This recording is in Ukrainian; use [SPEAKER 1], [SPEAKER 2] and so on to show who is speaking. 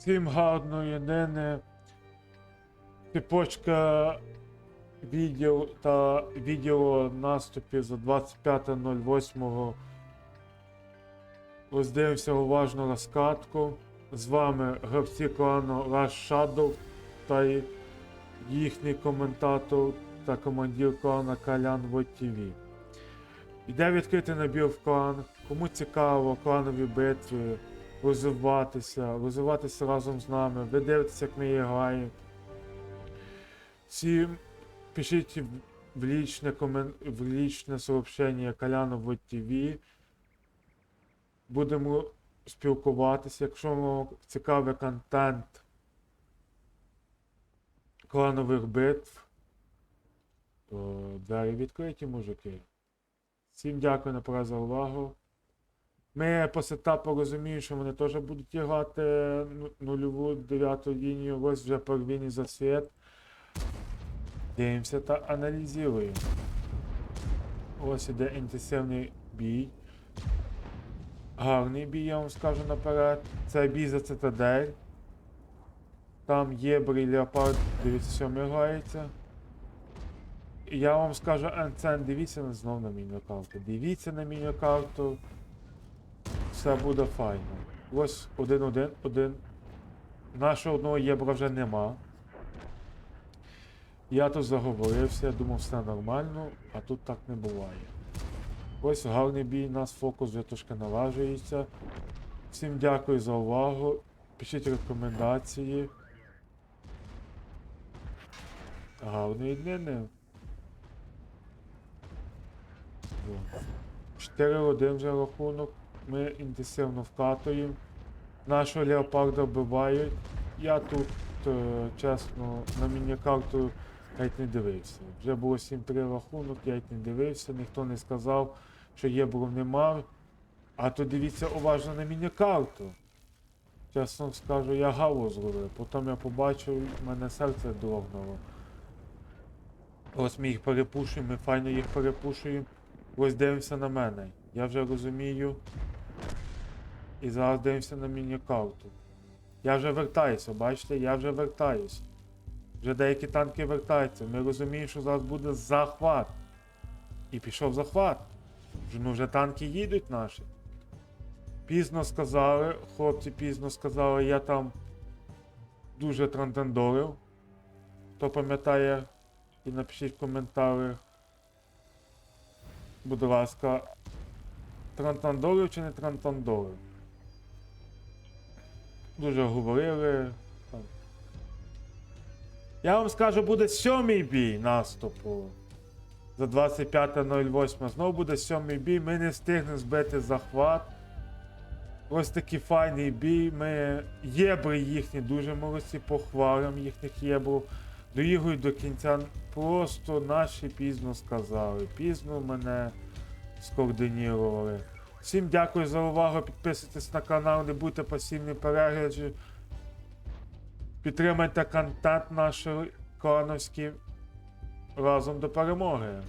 [SPEAKER 1] Всім гарної дни. Цепочка відео та відео наступів за 25.08. Роздивимося уважно розкатку. З вами гравці клану Rush Shadow та їхній коментатор та командир клана Калян ВТВ. Іде відкритий набір в клан. Кому цікаво кланові битви, розвиватися, розвиватися разом з нами, ви дивитеся, як ми граємо. Всім пишіть в- лічне, комен... в лічне сообщення Каляну в ТВ. Будемо спілкуватися. Якщо вам цікавий контент кланових битв, то двері відкриті, мужики. Всім дякую наперед за увагу. Ми по сетапу розуміємо, що вони теж будуть грати ну- нульову дев'яту лінію. Ось вже первинний засвіт. Дивимося та аналізуємо. Ось іде інтенсивний бій. Гарний бій, я вам скажу наперед. Це бій за цитадель. Там є Брій Леопард 97 грається. І я вам скажу, Енцен, дивіться на- знов на міні-карту. Дивіться на міні-карту. Все буде файно. Ось один-один, один. Нашого одного єбра вже нема. Я тут заговорився, думав, все нормально, а тут так не буває. Ось гарний бій, нас фокус вже трошки налажується. Всім дякую за увагу. Пишіть рекомендації. Гарної днини. 4-1 вже рахунок. Ми інтенсивно вкатуємо. Нашого леопарда вбивають. Я тут, е, чесно, на міні-карту навіть не дивився. Вже було 7-3 рахунок, я не дивився, ніхто не сказав, що єбров нема. А то дивіться уважно на міні-карту. Чесно скажу, я гаву зробив. Потім я побачив, в мене серце дрогнуло. Ось ми їх перепушуємо, ми файно їх перепушуємо. Ось дивимося на мене. Я вже розумію. І зараз дивимося на міні-карту. Я вже вертаюся, бачите, я вже вертаюся. Вже деякі танки вертаються. Ми розуміємо, що зараз буде захват. І пішов захват. Ну вже танки їдуть наші. Пізно сказали, хлопці пізно сказали, я там дуже трантандорив. Хто пам'ятає, і напишіть в коментарях. Будь ласка, трантандорив чи не трантандорив? Дуже говорили. Я вам скажу, буде сьомий бій наступу. За 25.08. Знову буде сьомий бій. Ми не встигнемо збити захват. Ось такий файний бій. Ми єбри їхні дуже молодці, похвалимо їхніх єбрів. Доігрують до кінця. Просто наші пізно сказали. Пізно мене скоординували. Всім дякую за увагу. Підписуйтесь на канал, не будьте пасивні перегляджі. Підтримайте контент наш клановський разом до перемоги.